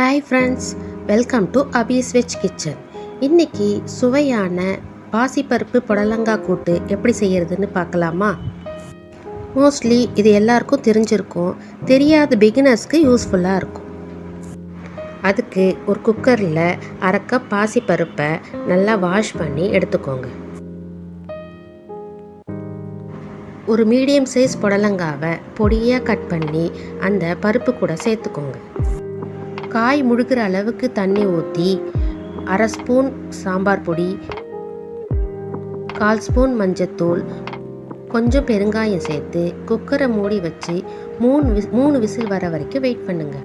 Hi friends welcome to அபீஸ் veg kitchen இன்னைக்கு சுவையான பாசிப்பருப்பு புடலங்காய் கூட்டு எப்படி செய்கிறதுன்னு பார்க்கலாமா? மோஸ்ட்லி இது எல்லாருக்கும் தெரிஞ்சிருக்கும். தெரியாத பிகினர்ஸ்க்கு யூஸ்ஃபுல்லாக இருக்கும். அதுக்கு ஒரு குக்கரில் அரை கப் பாசிப்பருப்பை நல்லா வாஷ் பண்ணி எடுத்துக்கோங்க. ஒரு மீடியம் சைஸ் புடலங்காவை பொடியாக கட் பண்ணி அந்த பருப்பு கூட சேர்த்துக்கோங்க. காய் முழுகிற அளவுக்கு தண்ணி ஊற்றி அரை ஸ்பூன் சாம்பார் பொடி கால் ஸ்பூன் மஞ்சத்தூள் கொஞ்சம் பெருங்காயம் சேர்த்து குக்கரை மூடி வச்சு மூணு விஸ் மூணு விசில் வர வரைக்கும் வெயிட் பண்ணுங்க.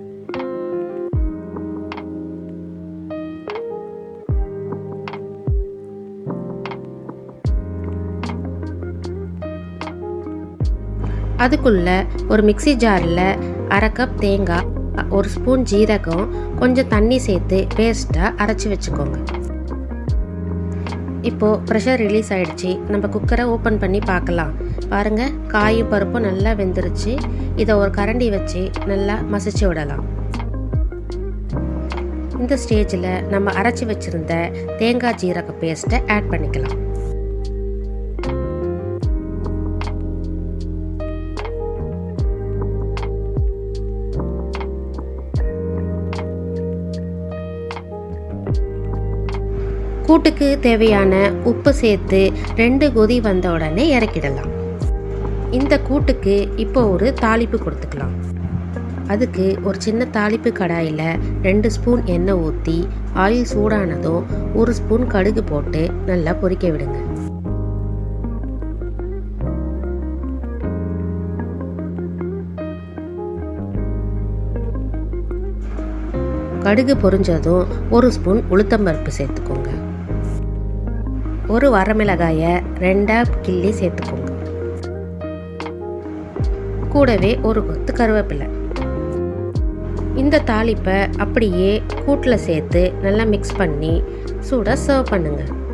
அதுக்குள்ள ஒரு மிக்ஸி ஜாரில் அரை கப் தேங்காய் ஒரு ஸ்பூன் ஜீரகம் கொஞ்சம் தண்ணி சேர்த்து பேஸ்ட்டாக அரைச்சி வச்சுக்கோங்க. இப்போது ப்ரெஷர் ரிலீஸ் ஆகிடுச்சி நம்ம குக்கரை ஓப்பன் பண்ணி பார்க்கலாம். பாருங்கள் காயும் பருப்பும் நல்லா வெந்துருச்சு. இதை ஒரு கரண்டி வச்சு நல்லா மசிச்சு விடலாம். இந்த ஸ்டேஜில் நம்ம அரைச்சி வச்சுருந்த தேங்காய் ஜீரக பேஸ்ட்டை ஆட் பண்ணிக்கலாம். கூட்டுக்கு தேவையான உப்பு சேர்த்து ரெண்டு கொதி வந்த உடனே இறக்கிடலாம். இந்த கூட்டுக்கு இப்போ ஒரு தாளிப்பு கொடுத்துக்கலாம். அதுக்கு ஒரு சின்ன தாளிப்பு கடாயில் ரெண்டு ஸ்பூன் எண்ணெய் ஊற்றி ஆயில் சூடானதும் ஒரு ஸ்பூன் கடுகு போட்டு நல்லா பொரிக்க விடுங்க. கடுகு பொரிஞ்சதும் ஒரு ஸ்பூன் உளுத்தம்பருப்பு சேர்த்துக்கோங்க. ஒரு வரமிளகாயை ரெண்டாக கிள்ளி சேர்த்துக்கோங்க கூடவே ஒரு கொத்து கருவேப்பிலை. இந்த தாளிப்பை அப்படியே கூட்டில் சேர்த்து நல்லா மிக்ஸ் பண்ணி சூடாக சர்வ் பண்ணுங்கள்